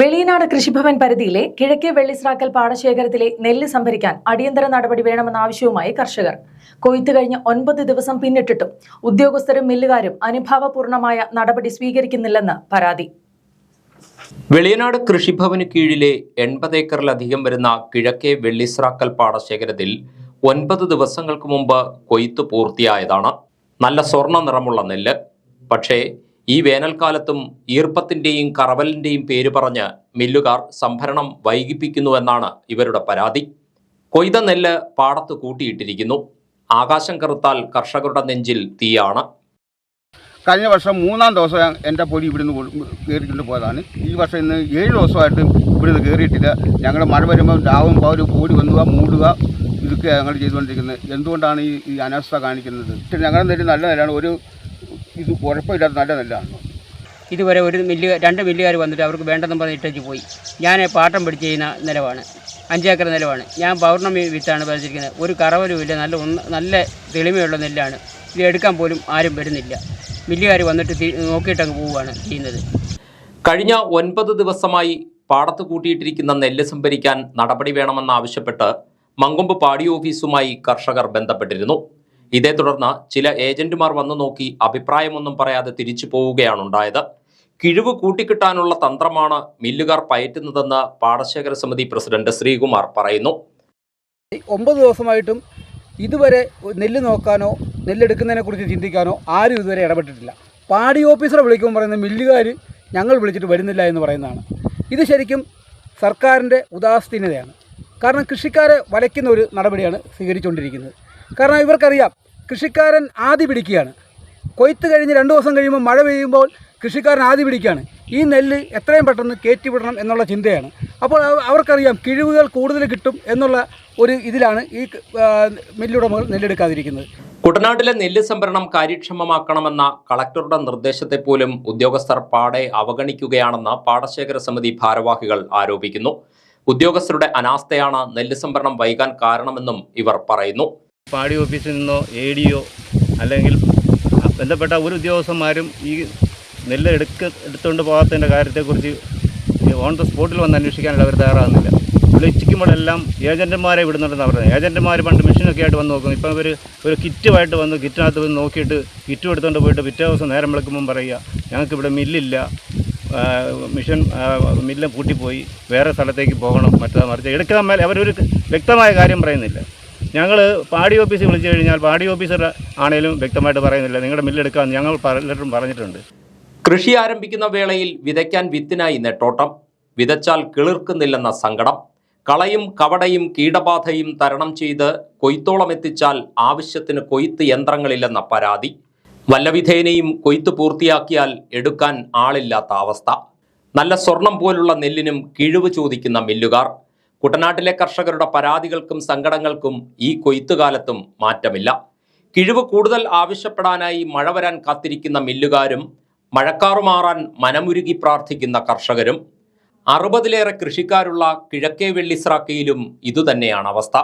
വെളിയനാട് കൃഷിഭവൻ പരിധിയിലെ കിഴക്കേ വെള്ളിസ്രാക്കൽ പാടശേഖരത്തിലെ നെല്ല് സംഭരിക്കാൻ അടിയന്തര നടപടി വേണമെന്ന ആവശ്യവുമായി കർഷകർ. കൊയ്ത്ത് കഴിഞ്ഞ് ഒൻപത് ദിവസം പിന്നിട്ടിട്ടും ഉദ്യോഗസ്ഥരും മില്ലുകാരും അനുഭാവപൂർണമായ നടപടി സ്വീകരിക്കുന്നില്ലെന്ന് പരാതി. വെളിയനാട് കൃഷിഭവന് കീഴിലെ എൺപത് ഏക്കറിലധികം വരുന്ന കിഴക്കേ വെള്ളിസ്രാക്കൽ പാടശേഖരത്തിൽ ഒൻപത് ദിവസങ്ങൾക്ക് മുമ്പ് കൊയ്ത്ത് പൂർത്തിയായതാണ്. നല്ല സ്വർണ നിറമുള്ള നെല്ല്. പക്ഷേ ഈ വേനൽക്കാലത്തും ഈർപ്പത്തിന്റെയും കറവലിന്റെയും പേര് പറഞ്ഞ് മില്ലുകാർ സംഭരണം വൈകിപ്പിക്കുന്നുവെന്നാണ് ഇവരുടെ പരാതി. കൊയ്ത നെല്ല് പാടത്ത് കൂട്ടിയിട്ടിരിക്കുന്നു. ആകാശം കറുത്താൽ കർഷകരുടെ നെഞ്ചിൽ തീയാണ്. കഴിഞ്ഞ വർഷം മൂന്നാം ദിവസം എന്റെ പൊടി ഇവിടുന്ന് കയറിക്കൊണ്ട് പോയതാണ്. ഈ വർഷം ഇന്ന് ഏഴ് ദിവസമായിട്ട് ഇവിടുന്ന് കയറിയിട്ടില്ല ഞങ്ങൾ മഴ വരുമ്പോൾ രാവും പൗര കൂടി വന്നുക മൂടുക ഇതൊക്കെ ഞങ്ങൾ ചെയ്തുകൊണ്ടിരിക്കുന്നത്. എന്തുകൊണ്ടാണ് ഈ ഈ കാണിക്കുന്നത്? ഞങ്ങളുടെ നെല്ല് നല്ല നെല്ലാണ് ഒരു ഇത് കുഴപ്പമില്ലാത്ത നല്ല നെല്ലാണ് ഇതുവരെ ഒരു മില്ല് രണ്ട് മില്ലുകാർ വന്നിട്ട് അവർക്ക് വേണ്ടെന്ന് പറഞ്ഞ് ഇട്ടേച്ച് പോയി. ഞാൻ പാട്ടം പിടിച്ച് ചെയ്യുന്ന നിലവാണ്. അഞ്ചേക്കർ നിലവാണ്. ഞാൻ പൗർണമി വിത്താണ് പറിച്ചിരിക്കുന്നത് ഒരു കറവലും ഇല്ല. നല്ല ഒന്ന് നല്ല തെളിമയുള്ള നെല്ലാണ്. ഇത് എടുക്കാൻ പോലും ആരും വരുന്നില്ല. മില്ലുകാർ വന്നിട്ട് നോക്കിയിട്ടങ്ങ് പോവുകയാണ് ചെയ്യുന്നത്. കഴിഞ്ഞ ഒൻപത് ദിവസമായി പാടത്ത് കൂട്ടിയിട്ടിരിക്കുന്ന നെല്ല് സംഭരിക്കാൻ നടപടി വേണമെന്നാവശ്യപ്പെട്ട് മങ്കൊമ്പ് പാടി ഓഫീസുമായി കർഷകർ ബന്ധപ്പെട്ടിരുന്നു. ഇതേ തുടർന്ന് ചില ഏജന്റുമാർ വന്നു നോക്കി അഭിപ്രായമൊന്നും പറയാതെ തിരിച്ചു പോവുകയാണ് ഉണ്ടായത്. കിഴിവ് കൂട്ടിക്കിട്ടാനുള്ള തന്ത്രമാണ് മില്ലുകാർ പയറ്റുന്നതെന്ന് പാടശേഖര സമിതി പ്രസിഡന്റ് ശ്രീകുമാർ പറയുന്നു. ഒമ്പത് ദിവസമായിട്ടും ഇതുവരെ നെല്ല് നോക്കാനോ നെല്ലെടുക്കുന്നതിനെ കുറിച്ച് ചിന്തിക്കാനോ ആരും ഇതുവരെ ഇടപെട്ടിട്ടില്ല. പാടി ഓഫീസറെ വിളിക്കുമ്പോൾ പറയുന്ന മില്ലുകാർ ഞങ്ങൾ വിളിച്ചിട്ട് വരുന്നില്ല എന്ന് പറയുന്നതാണ്. ഇത് ശരിക്കും സർക്കാരിന്റെ ഉദാസീനതയാണ്. കാരണം കൃഷിക്കാരെ വലയ്ക്കുന്ന ഒരു നടപടിയാണ് സ്വീകരിച്ചുകൊണ്ടിരിക്കുന്നത്. കാരണം ഇവർക്കറിയാം കൃഷിക്കാരൻ ആദി പിടിക്കുകയാണ്. കൊയ്ത്ത് കഴിഞ്ഞ് രണ്ട് ദിവസം കഴിയുമ്പോൾ മഴ പെയ്യുമ്പോൾ കൃഷിക്കാരൻ ആദി പിടിക്കുകയാണ്. ഈ നെല്ല് എത്രയും പെട്ടെന്ന് കയറ്റിവിടണം എന്നുള്ള ചിന്തയാണ്. അപ്പോൾ അവർക്കറിയാം കിഴിവുകൾ കൂടുതൽ കിട്ടും എന്നുള്ള ഒരു ഇതിലാണ് ഈ മില്ലുടമകൾ നെല്ലെടുക്കാതിരിക്കുന്നത്. കുട്ടനാട്ടിലെ നെല്ല് സംഭരണം കാര്യക്ഷമമാക്കണമെന്ന കളക്ടറുടെ നിർദ്ദേശത്തെ പോലും ഉദ്യോഗസ്ഥർ പാടെ അവഗണിക്കുകയാണെന്ന് പാടശേഖര സമിതി ഭാരവാഹികൾ ആരോപിക്കുന്നു. ഉദ്യോഗസ്ഥരുടെ അനാസ്ഥയാണ് നെല്ല് സംഭരണം വൈകാൻ കാരണമെന്നും ഇവർ പറയുന്നു. പാടി ഓഫീസിൽ നിന്നോ എ ഡിയോ അല്ലെങ്കിൽ ബന്ധപ്പെട്ട ഒരു ഉദ്യോഗസ്ഥന്മാരും ഈ നെല്ല് എടുക്ക എടുത്തുകൊണ്ട് പോകാത്തതിന്റെ കാര്യത്തെക്കുറിച്ച് ഓൺ ദ സ്പോട്ടിൽ വന്ന് അന്വേഷിക്കാനുള്ള അവർ തയ്യാറാകുന്നില്ല. വിളിച്ചിരിക്കുമ്പോഴെല്ലാം ഏജന്റുമാരെ വിടുന്നുണ്ടെന്ന് പറഞ്ഞത് ഏജന്റുമാർ പണ്ട് മെഷീനൊക്കെ ആയിട്ട് വന്ന് നോക്കും ഇപ്പം ഇവർ ഒരു കിറ്റുമായിട്ട് വന്ന് കിറ്റിനകത്ത് വന്ന് നോക്കിയിട്ട് കിറ്റും എടുത്തുകൊണ്ട് പോയിട്ട് പിറ്റേ ദിവസം നേരം വിളിക്കുമ്പം പറയുക ഞങ്ങൾക്കിവിടെ മില്ലില്ല. Mission mill പൂട്ടിപ്പോയി. വേറെ സ്ഥലത്തേക്ക് പോകണം. മറ്റേ മറിച്ച് എടുക്കാൻ മേലെ അവരൊരു വ്യക്തമായ കാര്യം പറയുന്നില്ല. ഞങ്ങൾ പാടി ഓഫീസിൽ വിളിച്ചു കഴിഞ്ഞാൽ പാടി ഓഫീസർ ആണേലും വ്യക്തമായിട്ട് പറയുന്നില്ല. നിങ്ങളുടെ മില്ലെടുക്കാൻ ഞങ്ങൾ പലരും പറഞ്ഞിട്ടുണ്ട്. കൃഷി ആരംഭിക്കുന്ന വേളയിൽ വിതയ്ക്കാൻ വിത്തിനായി നെട്ടോട്ടം. വിതച്ചാൽ കിളിർക്കുന്നില്ലെന്ന സങ്കടം. കളയും കവടയും കീടബാധയും തരണം ചെയ്ത് കൊയ്ത്തോളം എത്തിച്ചാൽ ആവശ്യത്തിന് കൊയ്ത്ത് യന്ത്രങ്ങളില്ലെന്ന പരാതി. വല്ലവിധേനയും കൊയ്ത്ത് പൂർത്തിയാക്കിയാൽ എടുക്കാൻ ആളില്ലാത്ത അവസ്ഥ. നല്ല സ്വർണം പോലുള്ള നെല്ലിനും കിഴിവ് ചോദിക്കുന്ന മില്ലുകാർ. കുട്ടനാട്ടിലെ കർഷകരുടെ പരാതികൾക്കും സങ്കടങ്ങൾക്കും ഈ കൊയ്ത്തുകാലത്തും മാറ്റമില്ല. കിഴിവ് കൂടുതൽ ആവശ്യപ്പെടാനായി മഴ വരാൻ കാത്തിരിക്കുന്ന മില്ലുകാരും മഴക്കാറു മാറാൻ മനമുരുകി പ്രാർത്ഥിക്കുന്ന കർഷകരും അറുപതിലേറെ കൃഷിക്കാരുള്ള കിഴക്കേ വെള്ളിസ്രാക്കയിലും ഇതുതന്നെയാണ് അവസ്ഥ.